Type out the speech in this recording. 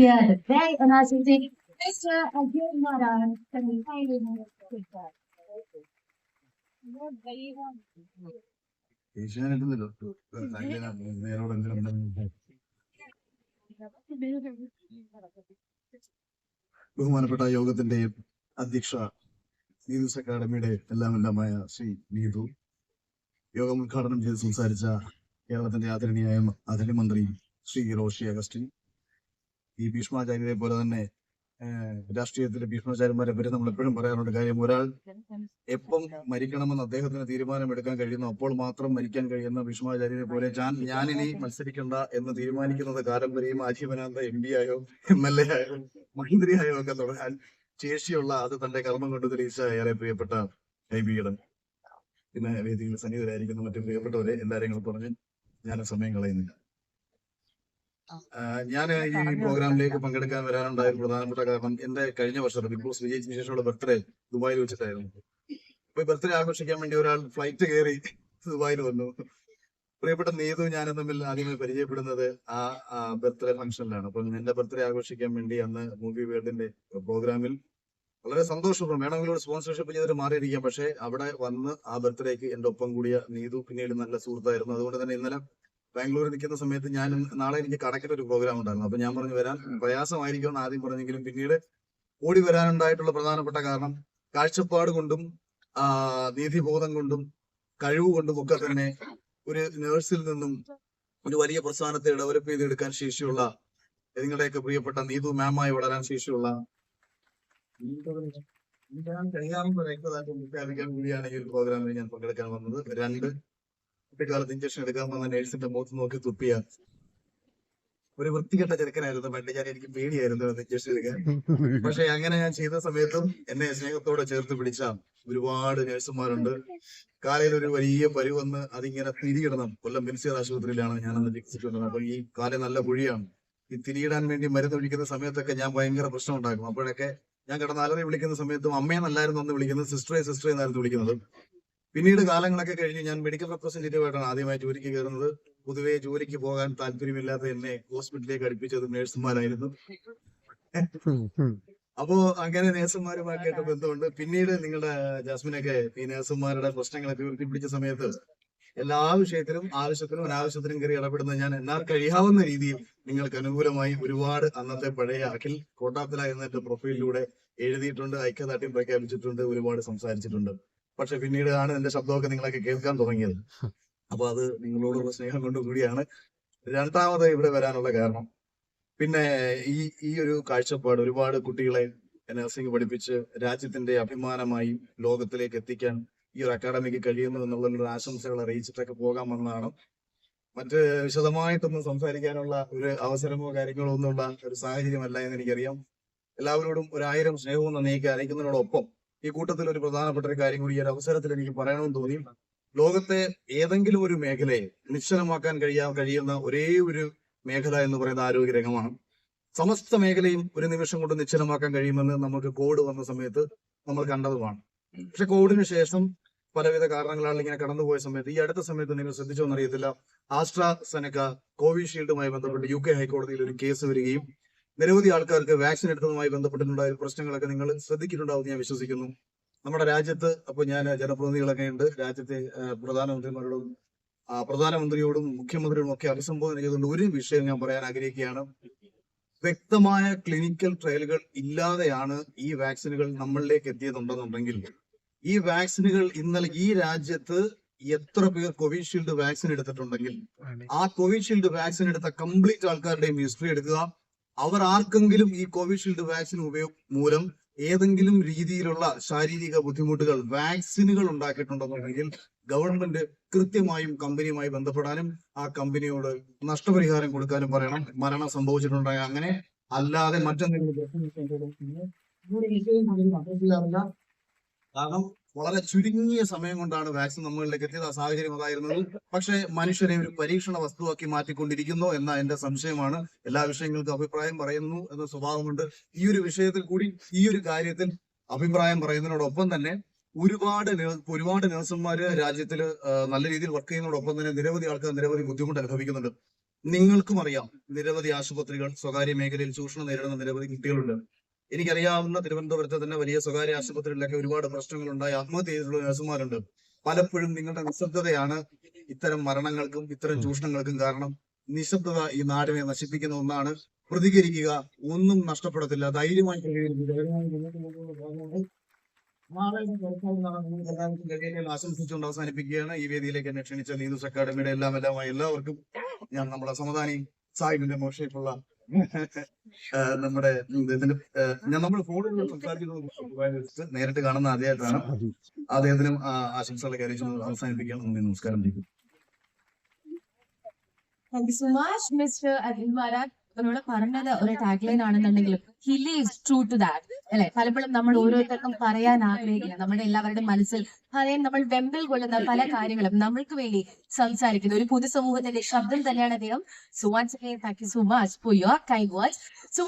Yeah, the very amazing thing. Mr. Ajay Maran, can we kindly move to that? ഏഷ്യാനെറ്റുന്നല്ലോ നേരോട് ബഹുമാനപ്പെട്ട യോഗത്തിന്റെ അധ്യക്ഷ നീതിസ് അക്കാദമിയുടെ എല്ലാം എല്ലാമായ ശ്രീ നീതു യോഗം ഉദ്ഘാടനം ചെയ്ത് സംസാരിച്ച കേരളത്തിന്റെ ആദരണീയായ ആദരണീയ മന്ത്രി ശ്രീ റോഷി അഗസ്റ്റിൻ ഈ ഭീഷ്മാചാര്യരെ പോലെ തന്നെ രാഷ്ട്രീയത്തിലെ ഭീഷ്മാചാര്യന്മാരെ പറ്റി നമ്മൾ എപ്പോഴും പറയാറുണ്ട് കാര്യം ഒരാൾ എപ്പം മരിക്കണമെന്ന് അദ്ദേഹത്തിന് തീരുമാനമെടുക്കാൻ കഴിയുന്നു അപ്പോൾ മാത്രം മരിക്കാൻ കഴിയുന്ന ഭീഷ്മാചാര്യരെ പോലെ ഞാൻ ഞാനിനി മത്സരിക്കണ്ട എന്ന് തീരുമാനിക്കുന്നത് കാലം വരെയും ആജീവനാന്ത എം പി ആയോ എം എൽ എ ആയോ മന്ത്രിയായോ ഒക്കെ തുടങ്ങാൻ ശേഷിയുള്ള അത് തന്റെ കർമ്മം കൊണ്ട് തെളിയിച്ച ഏറെ പ്രിയപ്പെട്ട ഐ ബിയുടെ പിന്നെ വേദിയിൽ സന്നിഹിതരായിരിക്കുന്ന മറ്റു പ്രിയപ്പെട്ടവരെ എല്ലാരെയും പറഞ്ഞ് ഞാൻ സമയം കളയുന്നില്ല. ഞാൻ ഈ പ്രോഗ്രാമിലേക്ക് പങ്കെടുക്കാൻ വരാനുണ്ടായ പ്രധാനപ്പെട്ട കാരണം എന്റെ കഴിഞ്ഞ വർഷം ബിഗ് ബോസ് വിജയിച്ചതിന് ശേഷമുള്ള ബർത്ത്ഡേ ദുബായിൽ വെച്ചിട്ടായിരുന്നു. അപ്പൊ ബർത്ത്ഡേ ആഘോഷിക്കാൻ വേണ്ടി ഒരാൾ ഫ്ലൈറ്റ് കയറി ദുബായിൽ വന്നു. പ്രിയപ്പെട്ട നീതു ഞാനും തമ്മിൽ ആദ്യമായി പരിചയപ്പെടുന്നത് ആ ബർത്ത്ഡേ ഫംഗ്ഷനിലാണ്. അപ്പൊ എന്റെ ബർത്ത്ഡേ ആഘോഷിക്കാൻ വേണ്ടി അന്ന് മൂവി വേൾഡിന്റെ പ്രോഗ്രാമിൽ വളരെ സന്തോഷപ്പെടും വേണമെങ്കിൽ ഒരു സ്പോൺസർഷിപ്പ് ചെയ്തിട്ട് മാറിയിരിക്കാം. പക്ഷേ അവിടെ വന്ന് ആ ബർത്ത്ഡേക്ക് എന്റെ ഒപ്പം കൂടിയ നീതു പിന്നീട് നല്ല സുഹൃത്തായിരുന്നു. അതുകൊണ്ട് തന്നെ ഇന്നലെ ബാംഗ്ലൂരിൽ നിൽക്കുന്ന സമയത്ത് ഞാൻ നാളെ എനിക്ക് കടക്കിൽ ഒരു പ്രോഗ്രാം ഉണ്ടായിരുന്നു. അപ്പൊ ഞാൻ പറഞ്ഞു വരാൻ പ്രയാസമായിരിക്കും എന്ന് ആദ്യം പറഞ്ഞെങ്കിലും പിന്നീട് ഓടി വരാനുണ്ടായിട്ടുള്ള പ്രധാനപ്പെട്ട കാരണം കാഴ്ചപ്പാട് കൊണ്ടും നീതിബോധം കൊണ്ടും കഴിവ് കൊണ്ടും ഒക്കെ തന്നെ ഒരു നേഴ്സിൽ നിന്നും ഒരു വലിയ പ്രസ്ഥാനത്തെ ഡെവലപ്പ് ചെയ്തെടുക്കാൻ ശേഷിയുള്ള നിങ്ങളുടെയൊക്കെ പ്രിയപ്പെട്ട നീതു മാമായി വളരാൻ ശേഷിയുള്ള ഞാൻ കൂടിയാണ് ഈ ഒരു പ്രോഗ്രാമിൽ ഞാൻ പങ്കെടുക്കാൻ വന്നത്. രണ്ട് കുട്ടിക്കാലത്ത് ഇഞ്ചക്ഷൻ എടുക്കാൻ വന്ന നേഴ്സിന്റെ മുഖത്ത് നോക്കി തുപ്പിയ. ഒരു വൃത്തികെട്ട ചെറുക്കനായിരുന്നു. പണ്ട് ഞാൻ എനിക്ക് പേടിയായിരുന്നു അത് ഇഞ്ചക്ഷൻ എടുക്കാൻ. പക്ഷെ അങ്ങനെ ഞാൻ ചെയ്ത സമയത്തും എന്നെ സ്നേഹത്തോടെ ചേർത്ത് പിടിച്ച ഒരുപാട് നഴ്സുമാരുണ്ട് കാലയിൽ ഒരു വലിയ പരി വന്ന് അതിങ്ങനെ തിരിയിടണം. കൊല്ലം മിനിസ്റ്റർ ആശുപത്രിയിലാണ് ഞാൻ അന്ന് ചികിത്സിച്ചുകൊണ്ടത് അപ്പൊ ഈ കാലം നല്ല കുഴിയാണ്. ഈ തിരിയിടാൻ വേണ്ടി മരുന്ന് ഒഴിക്കുന്ന സമയത്തൊക്കെ ഞാൻ ഭയങ്കര പ്രശ്നം ഉണ്ടാക്കും അപ്പോഴൊക്കെ ഞാൻ കിടന്ന് അലറി വിളിക്കുന്ന സമയത്തും അമ്മയെന്നല്ലായിരുന്നു അന്ന് വിളിക്കുന്നത് സിസ്റ്ററെ സിസ്റ്ററെ എന്നായിരുന്നു വിളിക്കുന്നത്. പിന്നീട് കാലങ്ങളൊക്കെ കഴിഞ്ഞ് ഞാൻ മെഡിക്കൽ റെപ്രസെന്റേറ്റീവ് ആയിട്ടാണ് ആദ്യമായി ജോലിക്ക് കയറുന്നത്. പൊതുവെ ജോലിക്ക് പോകാൻ താല്പര്യമില്ലാത്ത എന്നെ ഹോസ്പിറ്റലിലേക്ക് അടുപ്പിച്ചത് നേഴ്സുമാരായിരുന്നു. അപ്പോ അങ്ങനെ നേഴ്സുമാരുമായിട്ട് ബന്ധമുണ്ട്. പിന്നീട് നിങ്ങളുടെ ജാസ്മിനൊക്കെ ഈ നേഴ്സുമാരുടെ പ്രശ്നങ്ങളൊക്കെ ഉയർത്തിപ്പിടിച്ച സമയത്ത് എല്ലാ വിഷയത്തിലും ആവശ്യത്തിനും അനാവശ്യത്തിനും കയറി ഇടപെടുന്ന ഞാൻ എന്നാൽ കഴിയാവുന്ന രീതിയിൽ നിങ്ങൾക്ക് അനുകൂലമായി ഒരുപാട് അന്നത്തെ പഴയ അഖിൽ കോട്ടാത്തല എന്ന എന്റെ പ്രൊഫൈലിലൂടെ എഴുതിയിട്ടുണ്ട് ഐക്യദാർഢ്യം പ്രഖ്യാപിച്ചിട്ടുണ്ട് ഒരുപാട് സംസാരിച്ചിട്ടുണ്ട്. പക്ഷെ പിന്നീട് ആണ് എന്റെ ശബ്ദമൊക്കെ നിങ്ങളൊക്കെ കേൾക്കാൻ തുടങ്ങിയത്. അപ്പൊ അത് നിങ്ങളോടുള്ള സ്നേഹം കൊണ്ട് കൂടിയാണ് രണ്ടാമത് ഇവിടെ വരാനുള്ള കാരണം. പിന്നെ ഈ ഈ ഒരു കാഴ്ചപ്പാട് ഒരുപാട് കുട്ടികളെ നഴ്സിംഗ് പഠിപ്പിച്ച് രാജ്യത്തിന്റെ അഭിമാനമായി ലോകത്തിലേക്ക് എത്തിക്കാൻ ഈ ഒരു അക്കാഡമിക്ക് കഴിയുന്നു എന്നുള്ള ആശംസകൾ അറിയിച്ചിട്ടൊക്കെ പോകാൻ വന്നതാണ്. മറ്റ് വിശദമായിട്ടൊന്നും സംസാരിക്കാനുള്ള ഒരു അവസരമോ കാര്യങ്ങളോ ഒന്നുമുള്ള ഒരു സാഹചര്യമല്ല എന്ന് എനിക്കറിയാം. എല്ലാവരോടും ഒരായിരം സ്നേഹവും നന്ദിയൊക്കെ അറിയിക്കുന്നതിനോടൊപ്പം ഈ കൂട്ടത്തിൽ ഒരു പ്രധാനപ്പെട്ട ഒരു കാര്യം കൂടി ഈ ഒരു അവസരത്തിൽ എനിക്ക് പറയണമെന്ന് തോന്നി. ലോകത്തെ ഏതെങ്കിലും ഒരു മേഖലയെ നിശ്ചലമാക്കാൻ കഴിയാൻ കഴിയുന്ന ഒരേ ഒരു മേഖല എന്ന് പറയുന്ന ആരോഗ്യ രംഗമാണ് സമസ്ത മേഖലയും ഒരു നിമിഷം കൊണ്ട് നിശ്ചലമാക്കാൻ കഴിയുമെന്ന് നമുക്ക് കോവിഡ് വന്ന സമയത്ത് നമ്മൾ കണ്ടതുമാണ്. പക്ഷെ കോവിഡിന് ശേഷം പലവിധ കാരണങ്ങളാൽ ഇങ്ങനെ കടന്നുപോയ സമയത്ത് ഈ അടുത്ത സമയത്ത് നിങ്ങൾ ശ്രദ്ധിച്ചോന്നറിയത്തില്ല ആസ്ട്ര സെനക്ക കോവിഷീൽഡുമായി ബന്ധപ്പെട്ട് യു കെ ഹൈക്കോടതിയിൽ ഒരു കേസ് വരികയും നിരവധി ആൾക്കാർക്ക് വാക്സിൻ എടുത്തതുമായി ബന്ധപ്പെട്ടിട്ടുണ്ടായ പ്രശ്നങ്ങളൊക്കെ നിങ്ങൾ ശ്രദ്ധിക്കുന്നുണ്ടാവും ഞാൻ വിശ്വസിക്കുന്നു. നമ്മുടെ രാജ്യത്ത് അപ്പൊ ഞാൻ ജനപ്രതിനിധികളൊക്കെ ഉണ്ട്. രാജ്യത്തെ പ്രധാനമന്ത്രിമാരോടും പ്രധാനമന്ത്രിയോടും മുഖ്യമന്ത്രിയോടും ഒക്കെ അഭിസംബോധന ചെയ്തുകൊണ്ട് ഒരു വിഷയം ഞാൻ പറയാൻ ആഗ്രഹിക്കുകയാണ്. വ്യക്തമായ ക്ലിനിക്കൽ ട്രയലുകൾ ഇല്ലാതെയാണ് ഈ വാക്സിനുകൾ നമ്മളിലേക്ക് എത്തിയതുണ്ടെന്നുണ്ടെങ്കിൽ ഈ വാക്സിനുകൾ ഇന്നലെ ഈ രാജ്യത്ത് എത്ര പേർ കോവിഷീൽഡ് വാക്സിൻ എടുത്തിട്ടുണ്ടെങ്കിൽ ആ കോവിഷീൽഡ് വാക്സിൻ എടുത്ത കംപ്ലീറ്റ് ആൾക്കാരുടെയും ഹിസ്റ്ററി എടുക്കുക. അവർ ആർക്കെങ്കിലും ഈ കോവിഷീൽഡ് വാക്സിൻ ഉപയോഗ മൂലം ഏതെങ്കിലും രീതിയിലുള്ള ശാരീരിക ബുദ്ധിമുട്ടുകൾ വാക്സിനുകൾ ഉണ്ടാക്കിയിട്ടുണ്ടെന്നുണ്ടെങ്കിൽ ഗവൺമെന്റ് കൃത്യമായും കമ്പനിയുമായി ബന്ധപ്പെടാനും ആ കമ്പനിയോട് നഷ്ടപരിഹാരം കൊടുക്കാനും പറയണം മരണം സംഭവിച്ചിട്ടുണ്ടായ അങ്ങനെ അല്ലാതെ മറ്റെന്തെങ്കിലും. കാരണം വളരെ ചുരുങ്ങിയ സമയം കൊണ്ടാണ് വാക്സിൻ നമ്മളിലേക്ക് എത്തിയത്. ആ സാഹചര്യം അതായിരുന്നത് പക്ഷേ മനുഷ്യരെ ഒരു പരീക്ഷണ വസ്തുവാക്കി മാറ്റിക്കൊണ്ടിരിക്കുന്നു എന്ന എന്റെ സംശയമാണ്. എല്ലാ വിഷയങ്ങൾക്കും അഭിപ്രായം പറയുന്നു എന്ന സ്വഭാവമുണ്ട്. ഈ ഒരു വിഷയത്തിൽ കൂടി ഈ ഒരു കാര്യത്തിൽ അഭിപ്രായം പറയുന്നതിനോടൊപ്പം തന്നെ ഒരുപാട് ഒരുപാട് നഴ്സുമാര് രാജ്യത്തിൽ നല്ല രീതിയിൽ വർക്ക് ചെയ്യുന്നതോടൊപ്പം തന്നെ നിരവധി ആൾക്കാർ നിരവധി ബുദ്ധിമുട്ട് അനുഭവിക്കുന്നുണ്ട്. നിങ്ങൾക്കും അറിയാം നിരവധി ആശുപത്രികൾ സ്വകാര്യ മേഖലയിൽ ചൂഷണം നേരിടുന്ന നിരവധി കുട്ടികളുണ്ട്. എനിക്കറിയാവുന്ന തിരുവനന്തപുരത്തെ തന്നെ വലിയ സ്വകാര്യ ആശുപത്രികളിലൊക്കെ ഒരുപാട് പ്രശ്നങ്ങളുണ്ടായി. ആത്മഹത്യ ചെയ്തിട്ടുള്ള നഴ്സുമാരുണ്ട്. പലപ്പോഴും നിങ്ങളുടെ നിശബ്ദതയാണ് ഇത്തരം മരണങ്ങൾക്കും ഇത്തരം ചൂഷണങ്ങൾക്കും കാരണം നിശബ്ദത ഈ നാടിനെ നശിപ്പിക്കുന്ന ഒന്നാണ്. പ്രതികരിക്കുക ഒന്നും നഷ്ടപ്പെടത്തില്ല. ധൈര്യമായി ആശംസിച്ചുകൊണ്ട് അവസാനിപ്പിക്കുകയാണ്. ഈ വേദിയിലേക്ക് എന്നെ ക്ഷണിച്ച നീതൂസ് അക്കാഡമിയുടെ എല്ലാം എല്ലാമായി എല്ലാവർക്കും ഞാൻ നമ്മുടെ സമാധാനി സാഹിബിന്റെ മോശമായിട്ടുള്ള നമ്മുടെ ഞാൻ നമ്മൾ ഫോണിൽ സംസാരിക്കുന്നത് നേരിട്ട് കാണുന്ന ആദ്യമായിട്ടാണ്. അദ്ദേഹത്തിനും ആശംസകളൊക്കെ അറിയിച്ചു അവസാനിപ്പിക്കാൻ നന്ദി നമസ്കാരം. ചെയ്യും thank you so much mister Adil Maran അവരോട് പറഞ്ഞത് ഒരു ടാഗ് ലൈൻ ആണെന്നുണ്ടെങ്കിലും he lives true to that അല്ലെ? പലപ്പോഴും നമ്മൾ ഓരോരുത്തർക്കും പറയാൻ ആഗ്രഹിക്കില്ല. നമ്മുടെ എല്ലാവരുടെയും മനസ്സിൽ പറയാൻ നമ്മൾ വെമ്പൽ കൊള്ളുന്ന പല കാര്യങ്ങളും നമ്മൾക്ക് വേണ്ടി സംസാരിക്കുന്ന. ഒരു പൊതുസമൂഹത്തിന്റെ ശബ്ദം തന്നെയാണ് അദ്ദേഹം. So once again thank you so much for your kind words so